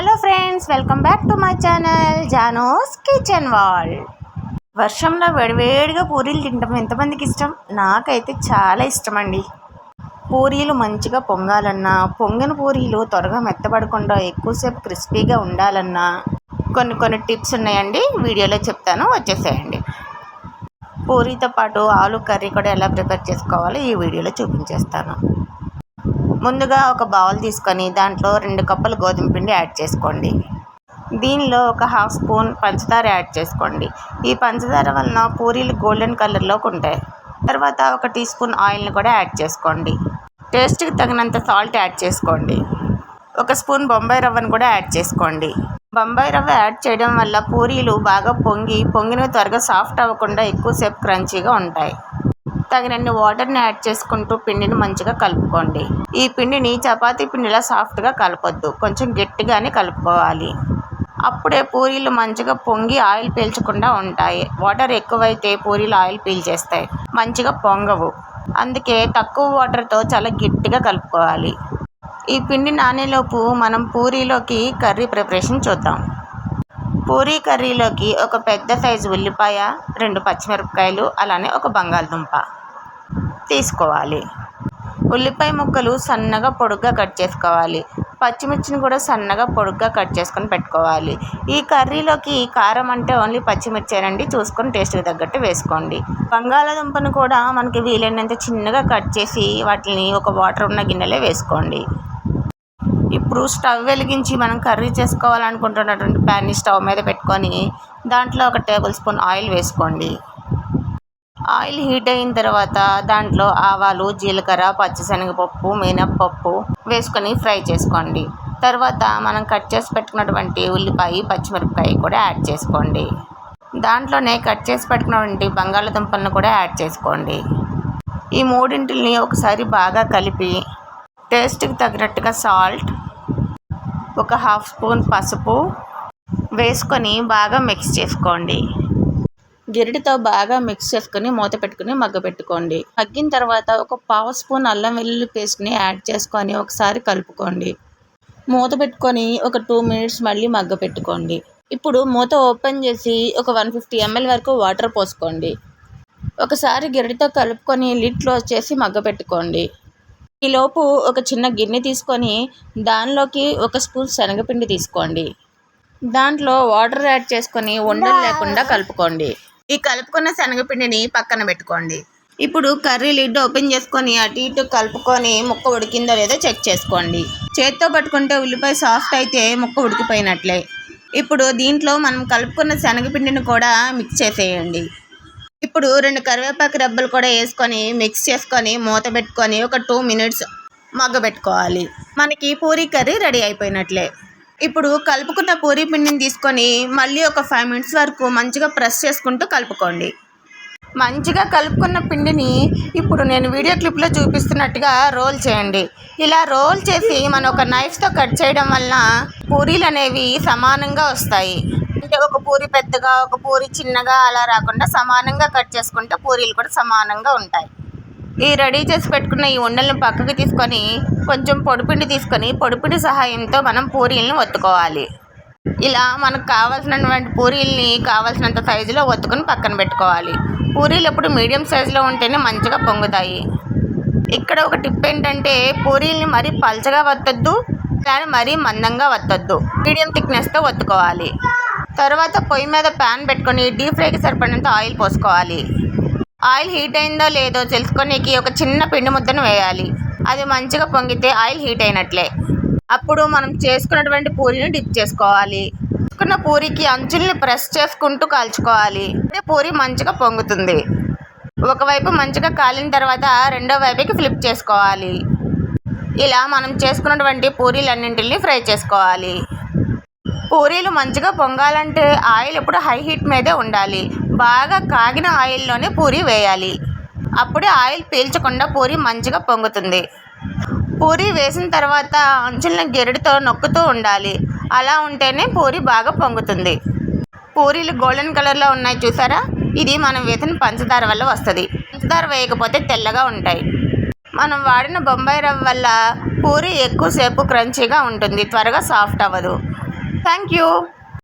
Hello friends welcome back to my channel జానోస్ kitchen వాల్ వర్షంలో వేడివేడిగా పూరీలు తింటాం. ఎంతమందికి ఇష్టం? నాకైతే చాలా ఇష్టం అండి పూరీలు మంచిగా పొంగాలన్నా పొంగిన పూరీలు త్వరగా మెత్తబడకుండా ఎక్కువసేపు క్రిస్పీగా ఉండాలన్నా కొన్ని కొన్ని టిప్స్ ఉన్నాయండి. వీడియోలో చెప్తాను. వచ్చేసేయండి. పూరీతో పాటు ఆలు కర్రీ కూడా ఎలా ప్రిపేర్ చేసుకోవాలో ఈ వీడియోలో చూపించేస్తాను. ముందుగా ఒక బౌల్ తీసుకొని దాంట్లో రెండు కప్పులు గోధుమ పిండి యాడ్ చేసుకోండి. దీనిలో ఒక హాఫ్ స్పూన్ పంచదార యాడ్ చేసుకోండి. ఈ పంచదార వలన పూరీలు గోల్డెన్ కలర్లోకి ఉంటాయి. తర్వాత ఒక టీ స్పూన్ ఆయిల్ని కూడా యాడ్ చేసుకోండి. టేస్ట్కి తగినంత సాల్ట్ యాడ్ చేసుకోండి. ఒక స్పూన్ బొంబాయి రవ్వను కూడా యాడ్ చేసుకోండి. బొంబాయి రవ్వ యాడ్ చేయడం వల్ల పూరీలు బాగా పొంగి పొంగినవి త్వరగా సాఫ్ట్ అవ్వకుండా ఎక్కువసేపు క్రంచీగా ఉంటాయి. తగినన్ని వాటర్ని యాడ్ చేసుకుంటూ పిండిని మంచిగా కలుపుకోండి. ఈ పిండిని చపాతీ పిండిలా సాఫ్ట్గా కలపొద్దు. కొంచెం గట్టిగానే కలుపుకోవాలి. అప్పుడే పూరీలు మంచిగా పొంగి ఆయిల్ పీల్చకుండా ఉంటాయి. వాటర్ ఎక్కువైతే పూరీలు ఆయిల్ పీల్చేస్తాయి. మంచిగా పొంగవు. అందుకే తక్కువ వాటర్తో చాలా గట్టిగా కలుపుకోవాలి. ఈ పిండి నానేలోపు మనం పూరీలోకి కర్రీ ప్రిపరేషన్ చూద్దాం. పూరీ కర్రీలోకి ఒక పెద్ద సైజు ఉల్లిపాయ రెండు పచ్చిమిరపకాయలు అలానే ఒక బంగాళదుంప. తీసుకోవాలి. ఉల్లిపాయ ముక్కలు సన్నగా పొడుగ్గా కట్ చేసుకోవాలి. పచ్చిమిర్చిని కూడా సన్నగా పొడుగ్గా కట్ చేసుకొని పెట్టుకోవాలి. ఈ కర్రీలోకి కారం అంటే ఓన్లీ పచ్చిమిర్చేనండి. చూసుకొని టేస్ట్కి తగ్గట్టు వేసుకోండి. బంగాళాదుంపను కూడా మనకి వీలైనంత చిన్నగా కట్ చేసి వాటిని ఒక వాటర్ ఉన్న గిన్నెలో వేసుకోండి. ఇప్పుడు స్టవ్ వెలిగించి మనం కర్రీ చేసుకోవాలనుకుంటున్నటువంటి ప్యాన్ని స్టవ్ మీద పెట్టుకొని దాంట్లో ఒక టేబుల్ స్పూన్ ఆయిల్ వేసుకోండి. ఆయిల్ హీట్ అయిన తర్వాత దాంట్లో ఆవాలు జీలకర్ర పచ్చిశనగపప్పు మినప్పప్పు వేసుకొని ఫ్రై చేసుకోండి. తర్వాత మనం కట్ చేసి పెట్టుకున్నటువంటి ఉల్లిపాయ పచ్చిమిరపకాయ కూడా యాడ్ చేసుకోండి. దాంట్లోనే కట్ చేసి పెట్టుకున్నటువంటి బంగాళదుంపలను కూడా యాడ్ చేసుకోండి. ఈ మూడింటిని ఒకసారి బాగా కలిపి టేస్ట్కి తగినట్టుగా సాల్ట్ ఒక హాఫ్ స్పూన్ పసుపు వేసుకొని బాగా మిక్స్ చేసుకోండి. గెరిటితో బాగా మిక్స్ చేసుకుని మూత పెట్టుకుని మగ్గపెట్టుకోండి మగ్గిన తర్వాత ఒక పావు స్పూన్ అల్లం వెల్లుల్లి పేస్ట్ని యాడ్ చేసుకొని ఒకసారి కలుపుకోండి. మూత పెట్టుకొని ఒక టూ మినిట్స్ మళ్ళీ మగ్గ పెట్టుకోండి. ఇప్పుడు మూత ఓపెన్ చేసి ఒక వన్ ఫిఫ్టీ ఎంఎల్ వరకు వాటర్ పోసుకోండి. ఒకసారి గెరిటితో కలుపుకొని లిడ్ క్లోజ్ చేసి మగ్గ పెట్టుకోండి. ఈలోపు ఒక చిన్న గిన్నె తీసుకొని దానిలోకి ఒక స్పూన్ శనగపిండి తీసుకోండి. దాంట్లో వాటర్ యాడ్ చేసుకొని ఉండలు లేకుండా కలుపుకోండి. ఈ కలుపుకున్న శనగపిండిని పక్కన పెట్టుకోండి. ఇప్పుడు కర్రీ లిడ్ ఓపెన్ చేసుకొని అటు ఇటు కలుపుకొని ముక్క ఉడికిందో లేదో చెక్ చేసుకోండి. చేత్తో పట్టుకుంటే ఉల్లిపాయ సాఫ్ట్ అయితే ముక్క ఉడికిపోయినట్లే. ఇప్పుడు దీంట్లో మనం కలుపుకున్న శనగపిండిని కూడా మిక్స్ చేసేయండి. ఇప్పుడు రెండు కరివేపాకు రబ్బలు కూడా వేసుకొని మిక్స్ చేసుకొని మూత పెట్టుకొని ఒక టూ మినిట్స్ మగ్గబెట్టుకోవాలి. మనకి పూరీ కర్రీ రెడీ అయిపోయినట్లే. ఇప్పుడు కలుపుకున్న పూరీ పిండిని తీసుకొని మళ్ళీ ఒక ఫైవ్ మినిట్స్ వరకు మంచిగా ప్రెస్ చేసుకుంటూ కలుపుకోండి. మంచిగా కలుపుకున్న పిండిని ఇప్పుడు నేను వీడియో క్లిప్లో చూపిస్తున్నట్టుగా రోల్ చేయండి. ఇలా రోల్ చేసి మనం ఒక నైఫ్తో కట్ చేయడం వలన పూరీలు అనేవి సమానంగా వస్తాయి. అంటే ఒక పూరి పెద్దగా ఒక పూరి చిన్నగా అలా రాకుండా సమానంగా కట్ చేసుకుంటే పూరీలు కూడా సమానంగా ఉంటాయి. ఈ రెడీ చేసి పెట్టుకున్న ఈ ఉండలను పక్కకి తీసుకొని కొంచెం పొడిపిండి తీసుకొని పొడిపిండి సహాయంతో మనం పూరీలను ఒత్తుకోవాలి. ఇలా మనకు కావాల్సినటువంటి పూరీల్ని కావాల్సినంత సైజులో ఒత్తుకొని పక్కన పెట్టుకోవాలి. పూరీలు ఎప్పుడు మీడియం సైజులో ఉంటేనే మంచిగా పొంగుతాయి. ఇక్కడ ఒక టిప్ ఏంటంటే పూరీల్ని మరీ పల్చగా వత్తొద్దు కానీ మరీ మందంగా వత్తొద్దు. మీడియం థిక్నెస్తో ఒత్తుకోవాలి. తర్వాత పొయ్యి మీద ప్యాన్ పెట్టుకొని డీప్ ఫ్రైకి సరిపడినంత ఆయిల్ పోసుకోవాలి. ఆయిల్ హీట్ అయిందో లేదో తెలుసుకొనికి ఒక చిన్న పిండి ముద్దను వేయాలి. అది మంచిగా పొంగితే ఆయిల్ హీట్ అయినట్లే. అప్పుడు మనం చేసుకున్నటువంటి పూరిని డిప్ చేసుకోవాలి. చేసుకున్న పూరికి అంచుల్ని ప్రెస్ చేసుకుంటూ కాల్చుకోవాలి. అంటే పూరి మంచిగా పొంగుతుంది. ఒకవైపు మంచిగా కాలిన తర్వాత రెండో వైపుకి ఫ్లిప్ చేసుకోవాలి. ఇలా మనం చేసుకున్నటువంటి పూరీలన్నింటిని ఫ్రై చేసుకోవాలి. పూరీలు మంచిగా పొంగాలంటే ఆయిల్ ఎప్పుడు హై హీట్ మీదే ఉండాలి. బాగా కాగిన ఆయిల్లోనే పూరి వేయాలి. అప్పుడే ఆయిల్ పీల్చకుండా పూరి మంచిగా పొంగుతుంది. పూరి వేసిన తర్వాత అంచులను గెరడితో నొక్కుతూ ఉండాలి. అలా ఉంటేనే పూరి బాగా పొంగుతుంది. పూరీలు గోల్డెన్ కలర్లో ఉన్నాయి చూసారా? ఇది మనం వేసిన పంచదార వల్ల వస్తుంది. పంచదార వేయకపోతే తెల్లగా ఉంటాయి. మనం వాడిన బొంబాయి రవ్వ వల్ల పూరి ఎక్కువసేపు క్రంచీగా ఉంటుంది. త్వరగా సాఫ్ట్ అవ్వదు. Thank you